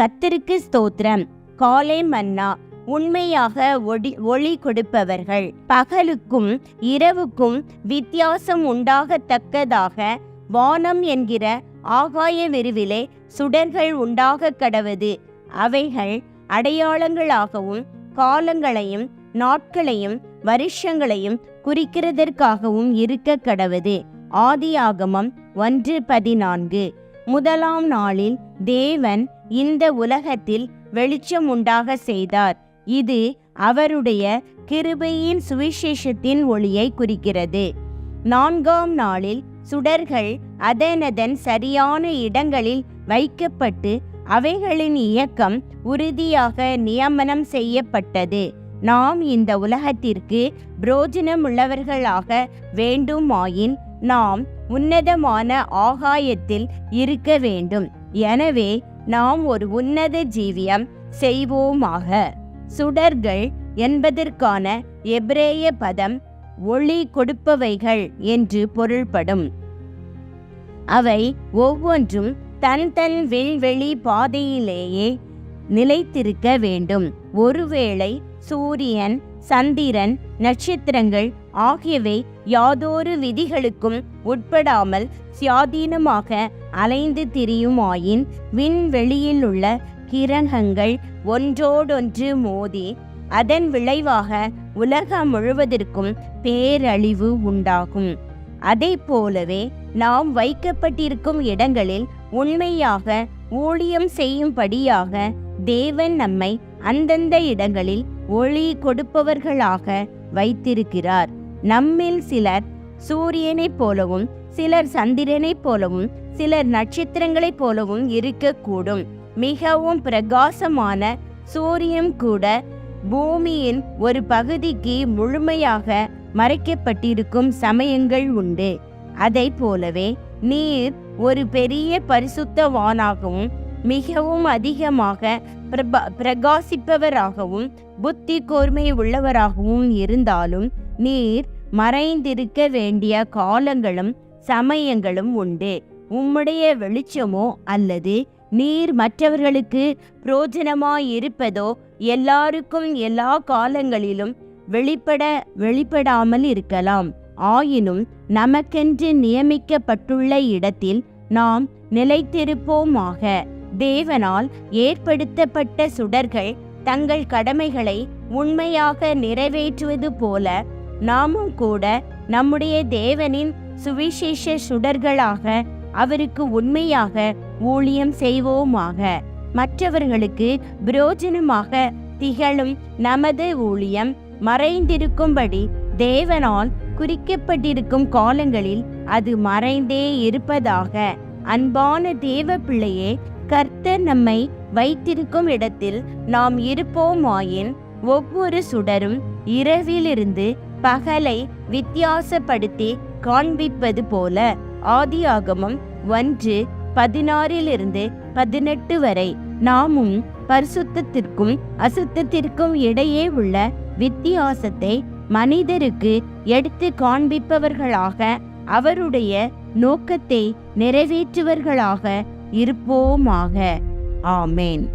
கத்தருக்கு ஸ்தோத்திரம். காலை மன்னா உண்மையாக ஒடி ஒளி கொடுப்பவர்கள். பகலுக்கும் இரவுக்கும் வித்தியாசம் உண்டாகத்தக்கதாக வானம் என்கிற ஆகாய விரிவிலே சுடர்கள் உண்டாக கடவது. அவைகள் அடையாளங்களாகவும் காலங்களையும் நாட்களையும் வருஷங்களையும் குறிக்கிறதற்காகவும் இருக்க கடவது. ஆதியாகமம் ஒன்று பதினான்கு. முதலாம் நாளில் தேவன் இந்த உலகத்தில் வெளிச்சம் உண்டாக செய்தார். இது அவருடைய கிருபையின் சுவிசேஷத்தின் ஒளியை குறிக்கிறது. நான்காம் நாளில் சுடர்கள் அதனதன் சரியான இடங்களில் வைக்கப்பட்டு அவைகளின் இயக்கம் உறுதியாக நியமனம் செய்யப்பட்டது. நாம் இந்த உலகத்திற்கு புரோஜனமுள்ளவர்களாக வேண்டுமாயின் நாம் உன்னதமான ஆகாயத்தில் இருக்க வேண்டும். எனவே நாம் ஒரு உன்னத ஜீவியம் செய்வோமாக. சுடர்கள் என்பதற்கான எப்ரேய பதம் ஒளி கொடுப்பவைகள் என்று பொருள்படும். அவை ஒவ்வொன்றும் தன் தன் விண்வெளி பாதையிலேயே நிலைத்திருக்க வேண்டும். ஒருவேளை சூரியன் சந்திரன் நட்சத்திரங்கள் ஆகியவை யாதொரு விதிகளுக்கும் உட்படாமல் சுயாதீனமாக அலைந்து திரியுமாயின் விண்வெளியில் உள்ள கிரகங்கள் ஒன்றோடொன்று மோதி அதன் விளைவாக உலகம் முழுவதற்கும் பேரழிவு உண்டாகும். அதே போலவே நாம் வைக்கப்பட்டிருக்கும் இடங்களில் உண்மையாக ஊழியம் செய்யும்படியாக தேவன் நம்மை அந்தந்த இடங்களில் ஒளி கொடுப்பவர்களாக வைத்திருக்கிறார். நம்மில் சிலர் சூரியனைப் போலவும் சிலர் சந்திரனைப் போலவும் சிலர் நட்சத்திரங்களைப் போலவும் இருக்கக்கூடும். மிகவும் பிரகாசமான சூரியன் கூட பூமியின் ஒரு பகுதிக்கு முழுமையாக மறைக்கப்பட்டிருக்கும் சமயங்கள் உண்டு. அதை போலவே நீர் ஒரு பெரிய பரிசுத்தவானாகவும் மிகவும் அதிகமாக பிரபா பிரகாசிப்பவராகவும் புத்தி கோர்மை உள்ளவராகவும் இருந்தாலும் நீர் மறைந்திருக்க வேண்டிய காலங்களும் சமயங்களும் உண்டு. உம்முடைய வெளிச்சமோ அல்லது நீர் மற்றவர்களுக்கு புரோஜனமாயிருப்பதோ எல்லாருக்கும் எல்லா காலங்களிலும் வெளிப்பட வெளிப்படாமல் இருக்கலாம். ஆயினும் நமக்கென்று நியமிக்கப்பட்டுள்ள இடத்தில் நாம் நிலைத்திருப்போமாக. தேவனால் ஏற்படுத்தப்பட்ட சுடர்கள் தங்கள் கடமைகளை உண்மையாக நிறைவேற்றுவது போல நாமும் கூட நம்முடைய தேவனின் சுவிசேஷ சுடர்களாக அவருக்கு உண்மையாக ஊழியம் செய்வோமாக. மற்றவர்களுக்கு பிரயோஜனமாக திகழும் நமது ஊழியம் மறைந்திருக்கும்படி தேவனால் குறிக்கப்பட்டிருக்கும் காலங்களில் அது மறைந்தே இருப்பதாக. அன்பான தேவ பிள்ளையே கர்த்தர் நம்மை வைத்திருக்கும் இடத்தில் நாம் இருப்போமாயின் ஒவ்வொரு சுடரும் இரவிலிருந்து பகலை வித்தியாசப்படுத்தி காண்பிப்பது போல ஆதியாகமம் ஒன்று பதினாறிலிருந்து பதினெட்டு வரை. நாமும் பரிசுத்தத்திற்கும் அசுத்தத்திற்கும் இடையே உள்ள வித்தியாசத்தை மனிதருக்கு எடுத்து காண்பிப்பவர்களாக அவருடைய நோக்கத்தை நிறைவேற்றுவர்களாக இருப்போமாக. ஆமேன்.